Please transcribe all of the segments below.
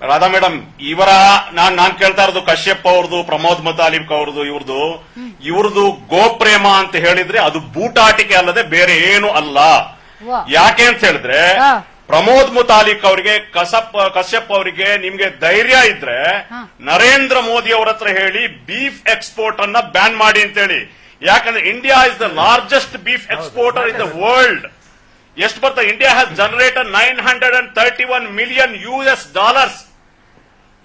Radha madam ಇವರ ನಾನ್ ನಾನ್ ಕೇಳ್ತಾ ಇರೋದು ಕಶ್ಯಪ್ ಅವ್ರದ್ದು ಪ್ರಮೋದ್ ಮತಾಲಿಬ್ ಅವ್ರದ್ದು ಇವ್ರದ್ದು. ಇವ್ರದ್ದು ಗೋಪ್ರೇಮ ಅಂತ ಹೇಳಿದ್ರೆ ಅದು ಬೂಟಾಟಿಕೆ ಅಲ್ಲದೆ ಬೇರೆ ಏನು ಅಲ್ಲ. ಯಾಕೆ ಅಂತ ಹೇಳಿದ್ರೆ ಪ್ರಮೋದ್ ಮುತಾಲಿಕ್ ಅವರಿಗೆ ಕಸಪ್ ಕಶ್ಯಪ್ ಅವರಿಗೆ ನಿಮ್ಗೆ ಧೈರ್ಯ ಇದ್ರೆ ನರೇಂದ್ರ ಮೋದಿ ಅವರ ಹತ್ರ ಹೇಳಿ ಬೀಫ್ ಎಕ್ಸ್ಪೋರ್ಟ್ ಅನ್ನ ಬ್ಯಾನ್ ಮಾಡಿ ಅಂತ ಹೇಳಿ. ಯಾಕಂದ್ರೆ India is the largest beef exporter in the world ಎಷ್ಟು ಬರ್ತಾ India has generated nine hundred and thirty one million U S dollars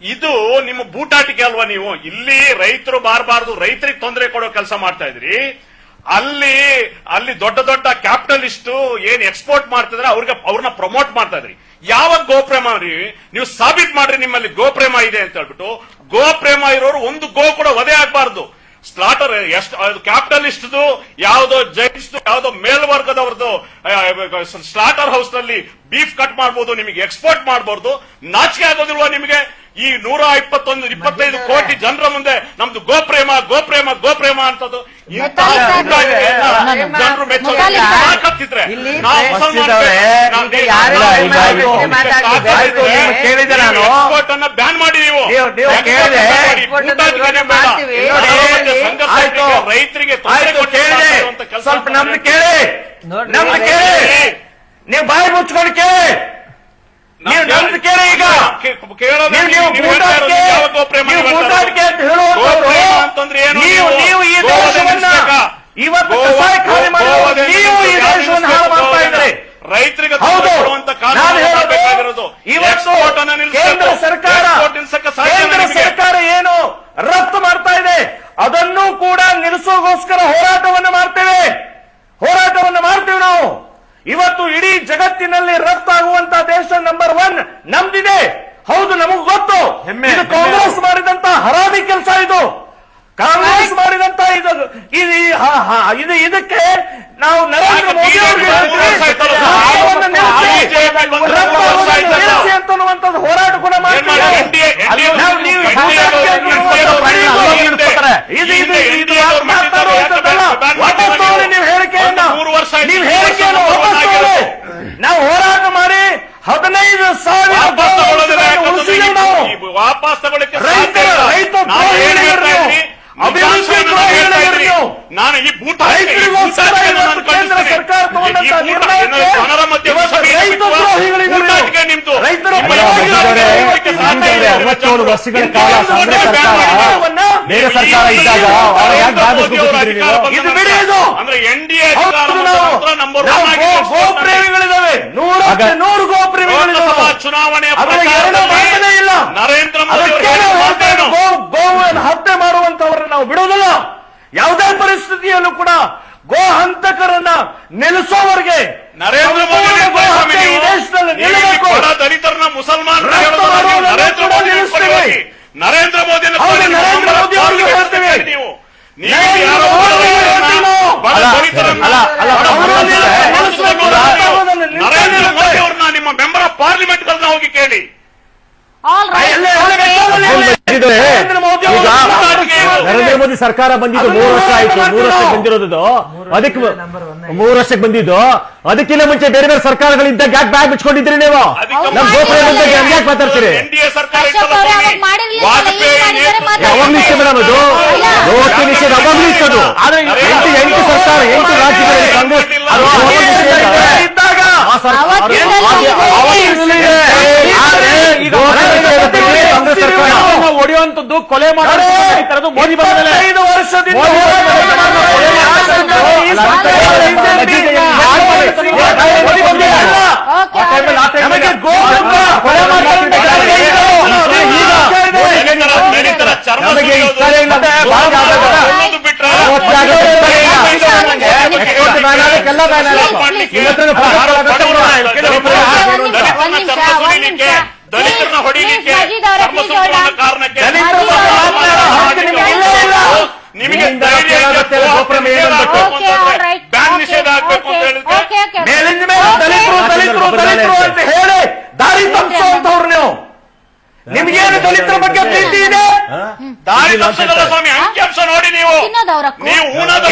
ಇದು ನಿಮ್ಮ ಬೂಟಾಟಿಕೆ ಅಲ್ವಾ ನೀವು? ಇಲ್ಲಿ ರೈತರು ಬಾರಬಾರದು ರೈತರಿಗೆ ತೊಂದರೆ ಕೊಡೋ ಕೆಲಸ ಮಾಡ್ತಾ ಇದ್ರಿ. ಅಲ್ಲಿ ಅಲ್ಲಿ ದೊಡ್ಡ ದೊಡ್ಡ ಕ್ಯಾಪಿಟಲಿಸ್ಟ್ ಏನ್ ಎಕ್ಸ್ಪೋರ್ಟ್ ಮಾಡ್ತಿದ್ರೆ ಅವ್ರಿಗೆ ಅವ್ರನ್ನ ಪ್ರಮೋಟ್ ಮಾಡ್ತಾ ಇದ್ರಿ. ಯಾವಾಗ ಗೋಪ್ರೇಮ ರೀ? ನೀವು ಸಾಬೀತ್ ಮಾಡ್ರಿ ನಿಮ್ಮಲ್ಲಿ ಗೋಪ್ರೇಮ ಇದೆ ಅಂತ ಹೇಳ್ಬಿಟ್ಟು, ಗೋಪ್ರೇಮ ಇರೋರು ಒಂದು ಗೋ ಕೂಡ ವಧೆ ಆಗ್ಬಾರ್ದು. ಸ್ಲಾಟರ್, ಎಷ್ಟು ಕ್ಯಾಪಿಟಲಿಸ್ಟ್ ಯಾವ್ದೋ ಜೈನ್ಸ್ ಯಾವ್ದೋ ಮೇಲ್ವರ್ಗದವ್ರದ್ದು ಸ್ಲಾಟರ್ ಹೌಸ್ನಲ್ಲಿ ಬೀಫ್ ಕಟ್ ಮಾಡ್ಬೋದು, ನಿಮಗೆ ಎಕ್ಸ್ಪೋರ್ಟ್ ಮಾಡಬಹುದು ನಾಚಿಕೆ ಆಗೋದಿಲ್ವಾ ನಿಮಗೆ? ಈ ನೂರ ಇಪ್ಪತ್ತೊಂದು ಇಪ್ಪತ್ತೈದು ಕೋಟಿ ಜನರ ಮುಂದೆ ನಮ್ದು ಗೋಪ್ರೇಮ ಗೋಪ್ರೇಮ ಗೋಪ್ರೇಮ ಅಂತದ್ದು ಇಂತಹ ಜನರು ಮೆಚ್ಚಿದ್ರೆ ಕೇಳಿದೆ ನಾನು. ಅನ್ನ ಬ್ಯಾನ್ ಮಾಡಿ. ನೀವು ರೈತರಿಗೆ ಸ್ವಲ್ಪ ನಮ್ದು ಕೇಳಿ. ನಮ್ದು ಕೇಳಿ. ನೀವು ಬಾಯಿ ಮುಚ್ಕೊಂಡು ಕೇಳಿ. ನೀವು ನಮ್ದು ಕೇಳಿ. ಈಗ. ಕೇಳೋದು ನೀವು ನೀವು ನೀವು ಅಂತ ಈ ದೇಶವನ್ನ ಇವತ್ತು ಕಸಾಯ ಖಾಲಿ ನೀವು ಈ ದೇಶವನ್ನು ಹಾಳು ಮಾಡ್ತಾ. ರೈತರಿಗೆ ಹೌದು. ನಾನು ಇವತ್ತು. ಕೇಂದ್ರ ಸರ್ಕಾರ ಕೇಂದ್ರ ಸರ್ಕಾರ ಏನು ರಫ್ತು ಮಾಡ್ತಾ ಇದೆ? ಅದನ್ನು ಕೂಡ ನಿಲ್ಲಿಸೋಗೋಸ್ಕರ ಹೋರಾಟವನ್ನು ಮಾಡ್ತೇವೆ. ಹೋರಾಟವನ್ನು ಮಾಡ್ತೇವೆ ನಾವು. ಇವತ್ತು ಇಡೀ ಜಗತ್ತಿನಲ್ಲಿ ರಫ್ತಾಗುವಂತ ದೇಶ ನಂಬರ್ ಒನ್ ನಮ್ದಿದೆ. ಹೌದು ನಮಗ್ ಗೊತ್ತು. ಹೆಮ್ಮೆ, ಇದು ಕಾಂಗ್ರೆಸ್ ಮಾಡಿದಂತ ಹರಾದಿ ಕೆಲಸ ಇದು. ಕಾಂಗ್ರೆಸ್ ಮಾಡಿದಂತ ಇದು ಇದು ಈ- ಹ- ಹ- ಇದು ಇದಕ್ಕೆ ನಾವು ನರೇಂದ್ರ ಮೋದಿ ಅವರಿಗೆ ಅಂತನ್ನುವಂತದ್ದು ಅಂತನ್ನುವಂಥದ್ದು ಹೋರಾಟ ಕೂಡ ಮಾಡ್ತೀವಿ. ಮಾಡಿ? ನಾವು. ಹೇಳಿಕೆಯನ್ನ. ನೀವು ಹೇಳಿಕೆಯನ್ನು. ನಾವು ಹೋರಾಟ ಮಾಡಿ ಹದಿನೈದು ಸಾವಿರ ನೀವು. ನಾನು ಈ ಬೂಟ ಕೇಂದ್ರ ಸರ್ಕಾರ ತಗೊಂಡಂತ ನಿರ್ಣಯಕ್ಕೆ ಜನರ ಮಧ್ಯೆ ನಿಮ್ದು ಅರವತ್ತೇಳು ವರ್ಷಗಳ ಕಾಲ ಸರ್ಕಾರ. ಬೇರೆ ಸರ್ಕಾರ ಇದ್ದಾಗ ಯಾಕೆ ಅಂದ್ರೆ ಎನ್ ಡಿ ಎ ನಂಬರ್ ಗೋಪ್ರೇಮಿಗಳಿದ್ದಾವೆ ನೂರು ಗೋಪ್ರೇಮಿಗಳಿದ್ದಾವೆ ಚುನಾವಣೆಯ ಅದರ ಮಾತನೇ ಇಲ್ಲ. ನರೇಂದ್ರ ಮೋದಿ ಅವರು ಅದಕ್ಕೆ ನಾವು ಹೇಳಿದ ಹೇಳ್ತಾ ಇರೋದು, ಮಾತೇನು? ಗೋ ಗೋವನ್ನು ಹತ್ಯೆ ಮಾಡುವಂತವರನ್ನ ನಾವು ಬಿಡುವುದಿಲ್ಲ ಯಾವುದೇ ಪರಿಸ್ಥಿತಿಯಲ್ಲೂ ಕೂಡ ಗೋ ಹಂತಕರನ್ನ ನೆಲೆಸೋವರೆಗೆ ನರೇಂದ್ರ ಮೋದಿ ನಿಲ್ಲಬೇಕು. ದಲಿತರನ್ನ ಮುಸಲ್ಮಾನ ನರೇಂದ್ರ ಮೋದಿ. ನರೇಂದ್ರ ಮೋದಿ ನರೇಂದ್ರ ಮೋದಿ ಅವರಿಗೆ ಹೇಳ್ತೇವೆ. ನೀವು. ನೀವು ನರೇಂದ್ರ ಮೋದಿ ಅವ್ರನ್ನ ನಿಮ್ಮ ಮೆಂಬರ್ ಆಫ್ ಪಾರ್ಲಿಮೆಂಟ್ ಗಳನ್ನ ಹೋಗಿ ಕೇಳಿ ನರೇಂದ್ರ ಮೋದಿ ಸರ್ಕಾರ ಬಂದಿದ್ದು ಮೂರು ವರ್ಷ ಆಯ್ತು ಮೂರು ವರ್ಷಕ್ಕೆ ಬಂದಿರೋದು. ಅದಕ್ಕೆ ಮೂರು ವರ್ಷಕ್ಕೆ ಬಂದಿದ್ದು. ಅದಕ್ಕಿಂತ ಮುಂಚೆ ಬೇರೆ ಬೇರೆ ಸರ್ಕಾರಗಳಿದ್ದ ಗ್ಯಾಪ್ ಬ್ಯಾಗ್ ಬಿಚ್ಕೊಂಡಿದ್ರಿ ನೀವು? ನಮ್ಮ ನಮ್ ಬಗ್ಗೆ ಯಾಕೆ ಮಾತಾಡ್ತೀರಿ. ಯಾವಾಗ ನಿಶ್ಚಯ ಮೇಡಮ್ ಅದು. ಎಂಟು ಸರ್ಕಾರ ಎಂಟು ರಾಜ್ಯಗಳಲ್ಲಿ ಕಾಂಗ್ರೆಸ್ ಹೊಡೆಯುವಂತದ್ದು ಕೊಲೆ ಮಾಡೋದು ನಡೀತಿರೋದು ಮೋದಿ ಬಂದ ಮೇಲೆ ಇಪ್ಪತ್ತೈದು ವರ್ಷದಿಂದ ಮೋದಿ ಹೋರಾಟ ಬಂದ ಮೇಲೆ ಮಾಡ್ತಾ ಇದ್ದಾರೆ. ಮೋದಿ ಆ ಸರ್ಕಾರ ಈ ಅಲ್ಲ, ಸರ್ಕಾರ ಅಲ್ಲ, ಹಿಂದೆ ಅಲ್ಲ, ಇದೆ. ಅಲ್ಲ, ಯಾರು ಅಲ್ಲ, ಮಾಡಿದ್ರು? ಅಲ್ಲ, ಮೋದಿ ಬಂದಿಲ್ಲ. ಅಲ್ಲ. ಓಕೆ, ಆ ಟೈಮಲ್ಲಿ ಆ ಟೈಮಲ್ಲಿ ನಮಗೆ ಗೋಹತ್ಯೆ ಕೊಲೆ ಮಾಡ್ತಾರೆ ಅಂತ ಈಗ ಈಗ ನಡೀತರ ನಡೀತರ ಚರ್ಮ ನಮಗೆ ಸುಲಿಯೋದು, ಇಷ್ಟ ಇಲ್ಲ ಮತ್ತೆ ಭಾಳ ಆಗೋದು. ಕೊಲ್ಲೋದು ಬಿಟ್ರೆ ಸುಲಿಲಿಕ್ಕೆ, ದಲಿತರನ್ನ ಹೊಡಿಲಿಕ್ಕೆ. ಕಾರಣಕ್ಕೆ ನಿಮಗೆ ಇಲ್ಲ. ನಿಮಗೆ ನಿಮ್ಮಿಂದ ಧೈರ್ಯ. ಬ್ಯಾನ್ ನಿಷೇಧ ಆಗ್ಬೇಕು ಅಂತ ಹೇಳಿದ್ರೆ. ಮೇಲಿಂದ ಮೇಲೆ ದಲಿತರು ದಲಿತರು ದಲಿತರು ಅಂತ ಹೇಳಿ ದಾರಿ ತಪ್ಪಿಸುವಂತವ್ರು ನೀವು. ನಿಮ್ಗೇನು ದಲಿತರ ಬಗ್ಗೆ ಪ್ರೀತಿ ಇದೆ? ದಾರಿ ತಪ್ಪಿಸಲ್ಲ ಸ್ವಾಮಿ ಅಂಕಿಅಂಶ ನೋಡಿ ನೀವು. ನೀವು ಊನದ